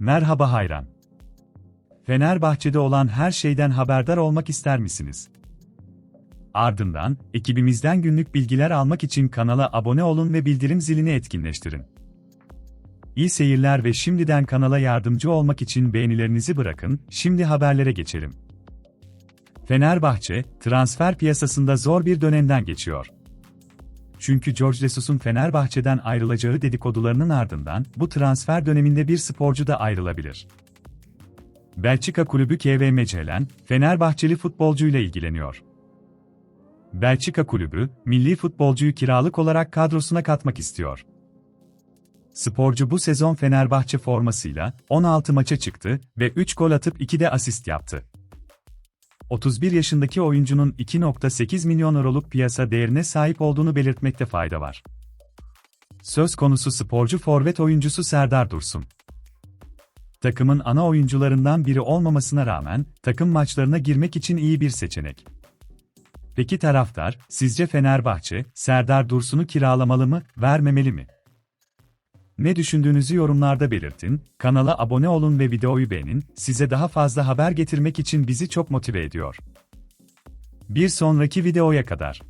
Merhaba hayran. Fenerbahçe'de olan her şeyden haberdar olmak ister misiniz? Ardından, ekibimizden günlük bilgiler almak için kanala abone olun ve bildirim zilini etkinleştirin. İyi seyirler ve şimdiden kanala yardımcı olmak için beğenilerinizi bırakın, şimdi haberlere geçelim. Fenerbahçe, transfer piyasasında zor bir dönemden geçiyor. Çünkü George Jesus'un Fenerbahçe'den ayrılacağı dedikodularının ardından bu transfer döneminde bir sporcu da ayrılabilir. Belçika kulübü KV Mecelen, Fenerbahçeli futbolcuyla ilgileniyor. Belçika kulübü, milli futbolcuyu kiralık olarak kadrosuna katmak istiyor. Sporcu bu sezon Fenerbahçe formasıyla 16 maça çıktı ve 3 gol atıp 2 de asist yaptı. 31 yaşındaki oyuncunun 2.8 milyon euroluk piyasa değerine sahip olduğunu belirtmekte fayda var. Söz konusu sporcu forvet oyuncusu Serdar Dursun. Takımın ana oyuncularından biri olmamasına rağmen takım maçlarına girmek için iyi bir seçenek. Peki taraftar, sizce Fenerbahçe, Serdar Dursun'u kiralamalı mı, vermemeli mi? Ne düşündüğünüzü yorumlarda belirtin, kanala abone olun ve videoyu beğenin, size daha fazla haber getirmek için bizi çok motive ediyor. Bir sonraki videoya kadar.